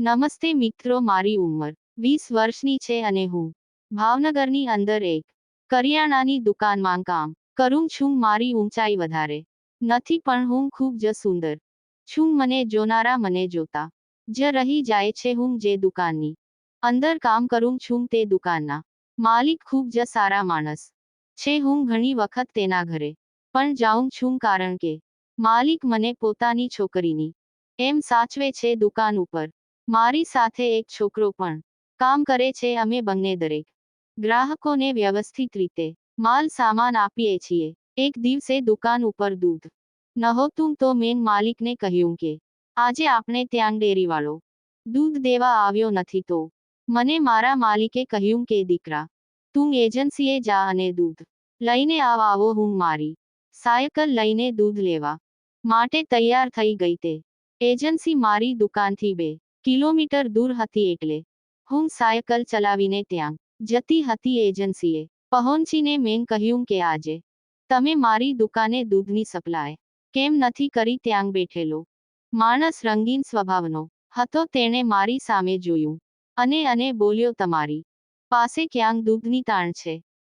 નમસ્તે મિત્રો, મારી ઉંમર વીસ વર્ષની છે અને હું ભાવનગરની અંદર એક કરિયાણાની દુકાનમાં કામ કરું છું. મારી ઊંચાઈ વધારે નથી, પણ હું ખૂબ જ સુંદર છું. મને જોનારા, મને જોતા જ રહી જાય છે હું જે દુકાનની અંદર કામ કરું છું તે દુકાનના માલિક ખૂબ જ સારા માણસ છે. હું ઘણી વખત તેના ઘરે પણ જાઉં છું કારણ કે માલિક મને પોતાની છોકરીની એમ સાચવે છે દુકાન ઉપર મારી સાથે એક છોકરો પણ કામ કરે છે, અમે બંને દરેક ગ્રાહકોને વ્યવસ્થિત રીતે માલ સામાન આપીએ છીએ. એક દિવસે દુકાન ઉપર દૂધ નહોતું તો મેં માલિકને કહ્યું કે, આજે આપણે ત્યાં ડેરીવાળો દૂધ દેવા આવ્યો નથી તો મને મારા માલિકે કહ્યું કે, દીકરા, તું એજન્સીએ જા અને દૂધ લઈને આવ, આવો હું મારી સાયકલ લઈને દૂધ લેવા માટે તૈયાર થઈ ગઈ તે. એજન્સી મારી દુકાનથી બે કિલોમીટર દૂર હતી એટલે હું સાયકલ ચલાવીને ત્યાં જતી હતી એજન્સીએ. પહોંચીને મેં કહ્યું કે આજે તમે મારી દુકાને દૂધની સપ્લાય કેમ નથી કરી ત્યાં બેઠેલો? માણસ રંગીન સ્વભાવનો હતો તેણે મારી સામે જોયું અને અને બોલ્યો, તમારી પાસે ક્યાંક દૂધની તાણ છે.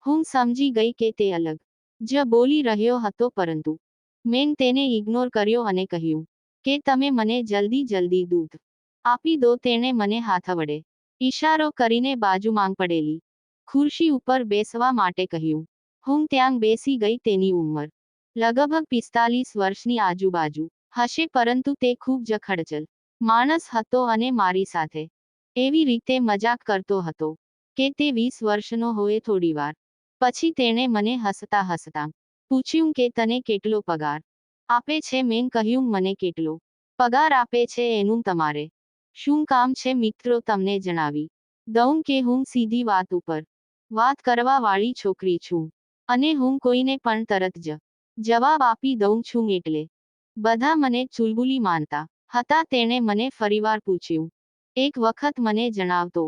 હું સમજી ગઈ કે તે અલગ જ બોલી રહ્યો હતો, પરંતુ મેં તેને ઇગ્નોર કર્યો અને કહ્યું કે તમે મને જલ્દી જલ્દી દૂધ આપી દો તેણે મને હાથ વડે. ઈશારો કરીને બાજુમાં પડેલી. ખુરશી ઉપર બેસવા માટે કહ્યું. હું ત્યાં બેસી ગઈ તેની ઉંમર. લગભગ પિસ્તાલીસ વર્ષની આજુબાજુ. હશે પરંતુ તે ખૂબ જ ખડચલ માણસ હતો અને મારી સાથે. એવી રીતે મજાક કરતો હતો. કે તે વીસ વર્ષનો હોય થોડીવાર. પછી તેણે મને હસતા હસતા પૂછ્યું કે તને કેટલો પગાર? આપે છે મેં કહ્યું, મને કેટલો? પગાર આપે છે એનું તમારે. શું કામ છે મિત્રો તમને જણાવી. દઉં કે હું સીધી વાત ઉપર. વાત કરવા વાળી છોકરી છું. અને હું કોઈને પણ તરત જ જવાબ આપી દઉં છું એટલે. બધા મને ચુલબુલી માનતા હતા તેણે મને ફરીવાર પૂછ્યું. એક વખત મને જણાવતો,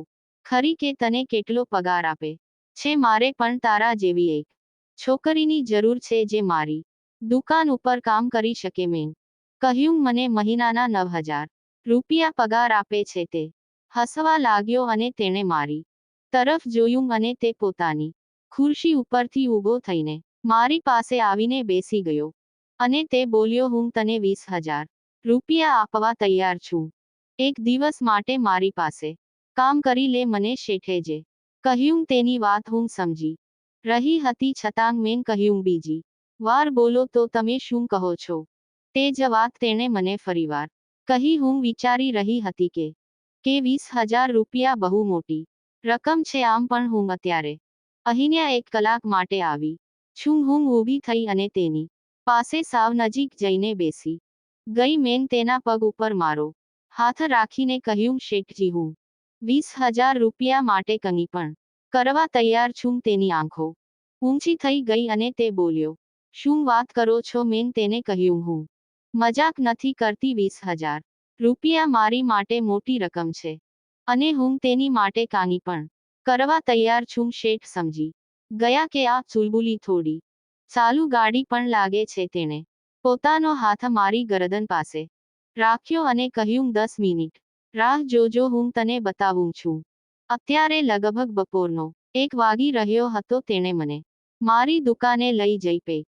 ખરી કે તને કેટલો પગાર આપે? છે મારે પણ તારા જેવી એક છોકરીની જરૂર છે જે મારી દુકાન ઉપર કામ કરી શકે મેં. કહ્યું મને મહિનાના નવ હજાર. રૂપિયા પગાર આપે છે તે. હસવા લાગ્યો અને તેણે મારી તરફ જોયું અને તે પોતાની ખુરશી ઉપરથી ઊભો થઈને મારી પાસે આવીને બેસી ગયો. અને તે બોલ્યો, હું તને વીસ હજાર રૂપિયા આપવા તૈયાર છું. એક દિવસ માટે મારી પાસે કામ કરી લે, મને શેઠે જે કહ્યું તેની વાત હું સમજી રહી હતી, છતાં મેં કહ્યું, બીજી વાર બોલો તો તમે શું કહો છો? તે જ વાત તેણે મને ફરીવાર કહી હું વિચારી રહી હતી કે કે વીસ હજાર રૂપિયા બહુ મોટી રકમ છે આમ પણ હું અત્યારે અહીંયા એક કલાક માટે આવી છું. હું ઊભી થઈ અને તેની પાસે સાવ નજીક જઈને બેસી ગઈ. મેં તેના પગ ઉપર મારો હાથ રાખીને કહ્યું, શેઠજી, હું વીસ હજાર રૂપિયા માટે કંઈ પણ કરવા તૈયાર છું. તેની આંખો ઊંચી થઈ ગઈ અને તે બોલ્યો, શું વાત કરો છો? મેં તેને કહ્યું, હું મજાક નથી કરતી વીસ હજાર. રૂપિયા મારી માટે મોટી રકમ છે. અને હું તેની માટે કાની પણ. કરવા તૈયાર છું શેઠ સમજી. ગયા કે આ ચુલબુલી થોડી. ચાલુ ગાડી પણ લાગે છે તેણે. પોતાનો હાથ મારી ગરદન પાસે. રાખ્યો અને કહ્યું દસ મિનિટ. રાહ જોજો હું તને બતાવું છું. અત્યારે લગભગ બપોરનો. એક વાગી રહ્યો હતો તેણે મને. મારી દુકાને લઈ જઈ પેક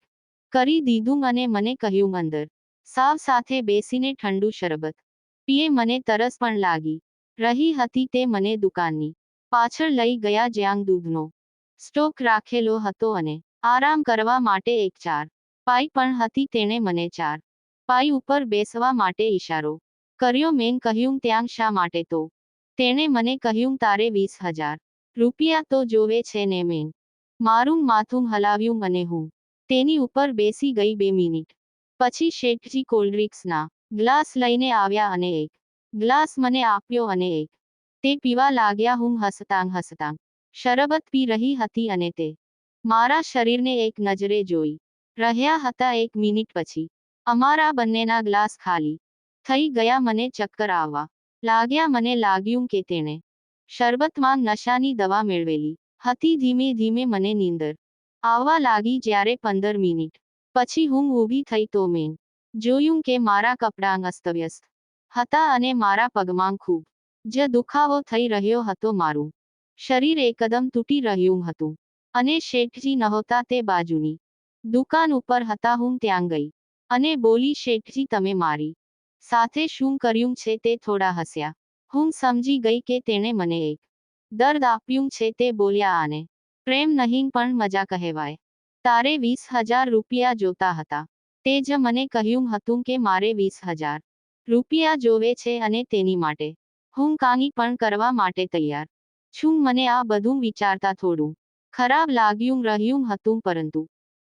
કરી દીધું અને મને કહ્યું અંદર સાવ સાથે બેસીને ઠંડુ શરબત. પીએ મને તરસ પણ લાગી. રહી હતી તે મને દુકાનની. પાછળ લઈ ગયા જ્યાં દૂધનો. સ્ટોક રાખેલો હતો અને આરામ કરવા માટે એક ચાર. પાઈ પણ હતી તેણે મને ચાર. પાઈ ઉપર બેસવા માટે ઈશારો. કર્યો મેં કહ્યું ત્યાં શા માટે તો? તેણે મને કહ્યું તારે વીસ હજાર. રૂપિયા તો જોવે છે ને મેં. મારું માથું હલાવ્યું મને હું. તેની ઉપર બેસી ગઈ બે મિનિટ. પછી શેઠજી કોલ્ડ્રિંક્સના ગ્લાસ લઈને આવ્યા અને એક ગ્લાસ મને આપ્યો અને એક તે પીવા લાગ્યા હું હસતાંગ હસતાંગ શરબત પી રહી હતી અને તે મારા શરીરને એક નજરે જોઈ રહ્યા હતા એક મિનિટ પછી. અમારા બંનેના ગ્લાસ ખાલી થઈ ગયા મને ચક્કર આવવા લાગ્યા. મને લાગ્યું કે તેણે શરબતમાં નશાની દવા મેળવેલી હતી. ધીમે ધીમે મને નીંદર આવવા લાગી જ્યારે પંદર મિનિટ પછી હું ઊભી થઈ તો મેં જોયું કે મારા કપડાં અસ્તવ્યસ્ત હતા અને મારા પગમાં ખૂબ જ દુખાવો થઈ રહ્યો હતો મારું શરીર એકદમ તૂટી રહ્યું હતું અને શેઠજી નહોતા તે બાજુની દુકાન ઉપર હતા હું ત્યાં ગઈ અને બોલી, શેઠજી, તમે મારી સાથે શું કર્યું છે? તે થોડા હસ્યા. હું સમજી ગઈ કે તેણે મને એક દર્દ આપ્યું છે તે બોલ્યા, આને પ્રેમ નહીં પણ મજા કહેવાય. તારે વીસ હજાર રૂપિયા જોતા હતા. તે જ મને કહ્યું હતું કે મારે વીસ હજાર રૂપિયા જોવે છે અને તેની માટે હું કાંઈ પણ કરવા માટે તૈયાર છું. મને આ બધું વિચારતા થોડું ખરાબ લાગ્યું રહ્યું હતું પરંતુ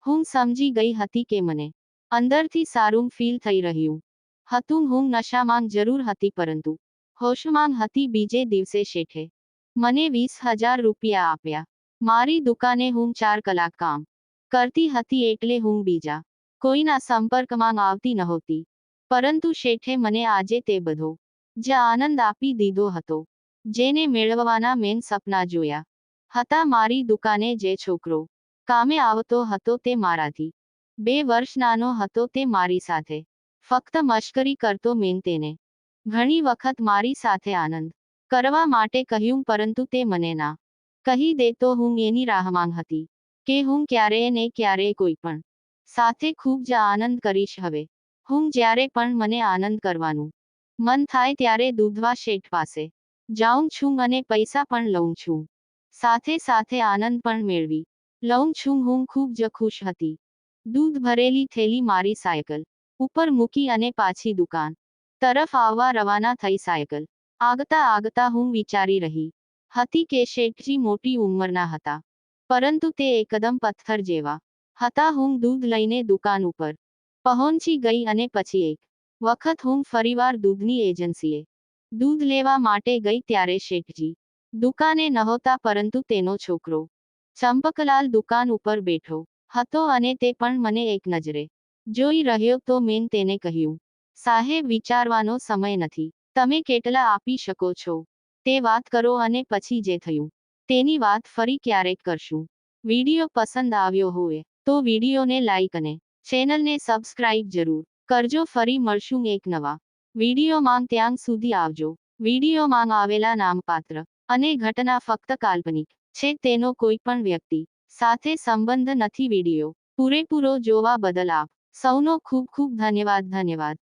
હું સમજી ગઈ હતી કે મને અંદરથી સારું ફીલ થઈ રહ્યું હતું. હું નશામાં જરૂર હતી પરંતુ હોશમાં હતી. બીજે દિવસે શેઠે મને વીસ હજાર રૂપિયા આપ્યા. મારી દુકાને હું ચાર કલાક કામ કરતી હતી એટલે હું બીજા કોઈના સંપર્કમાં આવતી નહોતી. પરંતુ શેઠે મને આજે તે બધો જ આનંદ આપી દીધો હતો, જેને મેળવવાના મેન સપના જોયા હતા મારી દુકાને જે છોકરો કામે આવતો હતો તે મારાથી બે વર્ષ નાનો હતો તે મારી સાથે ફક્ત મશ્કરી કરતો મેં તેને ઘણી વખત મારી સાથે આનંદ કરવા માટે કહ્યું પરંતુ તે મને ના કહી દેતો હું એની રાહમાં હતી. કે હું ક્યારેય ને ક્યારેય કોઈ પણ સાથે ખૂબ જ આનંદ કરીશ હવે. હું જ્યારે પણ મને આનંદ કરવાનું મન થાય ત્યારે દૂધવા શેઠ પાસે જાઉં છું અને પૈસા પણ લઉં છું. સાથે સાથે આનંદ પણ મેળવી લઉં છું. હું ખૂબ જ ખુશ હતી. દૂધ ભરેલી થેલી મારી સાયકલ ઉપર મૂકી અને પાછી દુકાન તરફ આવવા રવાના થઈ સાયકલ આગતા આગતા હું વિચારી રહી હતી કે શેઠજી મોટી ઉંમરના હતા. પરંતુ તે એકદમ પથ્થર જેવા હતા. હું દૂધ લઈને દુકાન ઉપર પહોંચી ગઈ અને પછી એક વખત હું ફરીવાર દૂધની એજન્સીએ દૂધ લેવા માટે ગઈ ત્યારે શેઠજી દુકાને નહોતા પરંતુ તેનો છોકરો ચંપકલાલ દુકાન ઉપર બેઠો હતો અને તે પણ મને એક નજરે જોઈ રહ્યો તો મેં તેને કહ્યું, સાહેબ, વિચારવાનો સમય નથી. તમે કેટલા આપી શકો છો? તે વાત કરો અને પછી જે થયું તેની વાત ફરી ક્યારેક કરશું. વીડિયો પસંદ આવ્યો હોય તો વિડીયોને લાઈક અને ચેનલને સબસ્ક્રાઇબ જરૂર કરજો. ફરી મળશું એક નવા વિડીયોમાં. ત્યાં સુધી આવજો. વિડીયોમાં આવેલા નામપાત્ર અને ઘટના ફક્ત કાલ્પનિક છે. તેનો કોઈ પણ વ્યક્તિ સાથે સંબંધ નથી. વીડિયો પૂરેપૂરો જોવા બદલ આપ સૌનો ખૂબ ખૂબ ધન્યવાદ. ધન્યવાદ.